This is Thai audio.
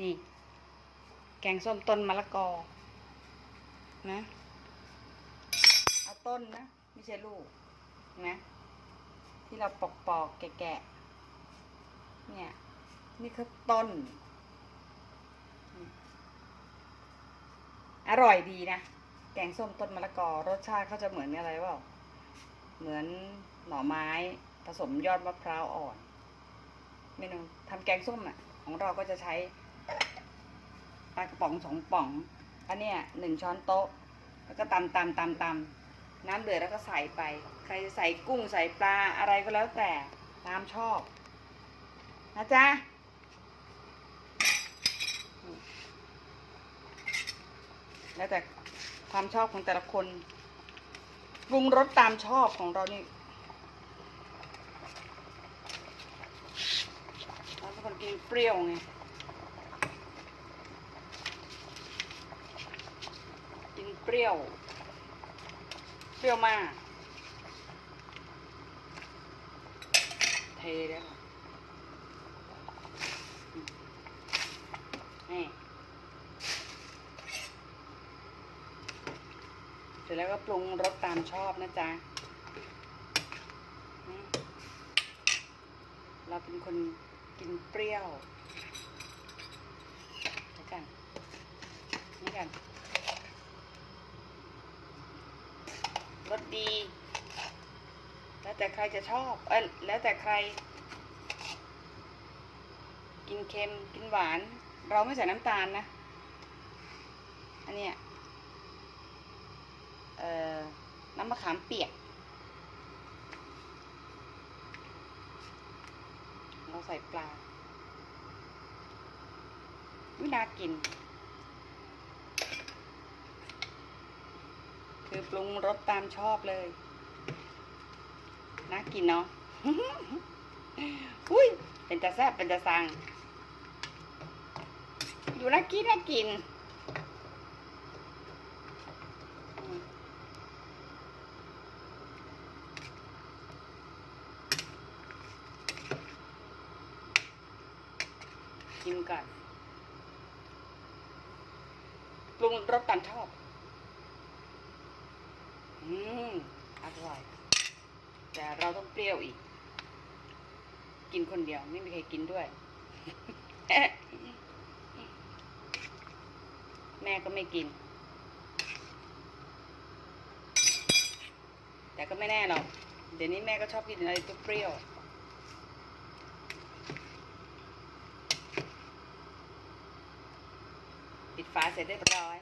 นี่ แกงส้มต้นมะละกอ นะ เอาต้นนะ ไม่ใช่ลูกนะที่เราปอกปอกแกะๆเนี่ย นี่คือต้น อร่อยดีนะ แกงส้มต้นมะละกอ รสชาติเขาจะเหมือนอะไรเปล่า เหมือนหน่อไม้ผสมยอดมะพร้าวอ่อน เมนูทำแกงส้มอะ ของเราก็จะใช้ ปลากระป๋องสองป๋องอันเนี้ยหนึ่งช้อนโต๊ะ แล้วก็ตำตำตำตำน้ำเดือดแล้วก็ใส่ไป ใครจะใส่กุ้งใส่ปลาอะไรก็แล้วแต่ตามชอบนะจ๊ะแล้วแต่ความชอบของแต่ละคนปรุงรสตามชอบของเรานี่เราเป็นคนกินเปรี้ยวไง กิน เปรี้ยว เปรี้ยวมาก เทเลยค่ะอืมนี่เสร็จแล้วก็ปรุงรสตามชอบนะจ๊ะ เราเป็นคนกินเปรี้ยวเดี๋ยวกันนี่กัน รส ดี แล้วแต่ใครจะชอบ เอ้ยแล้วแต่ใคร กินเค็มกินหวาน เราไม่ใส่น้ำตาลนะ อันเนี้ยเอ่อ น้ำมะขามเปียก เราใส่ปลาวินากิน คือ ปรุงรสตามชอบเลยน่ากินเนาะอุ้ย เป็นจะแซ่บเป็นจะสั่งอยู่น่ากินน่ากินอืมชิมก่อนปรุงรสตามชอบ อืมอร่อย แต่เราต้องเปรี้ยวอีก กินคนเดียวไม่มีใครกินด้วย แม่ก็ไม่กิน แต่ก็ไม่แน่หรอก เดี๋ยวนี้แม่ก็ชอบกินอะไรตัวเปรี้ยวปิดฝาเสร็จเรียบร้อย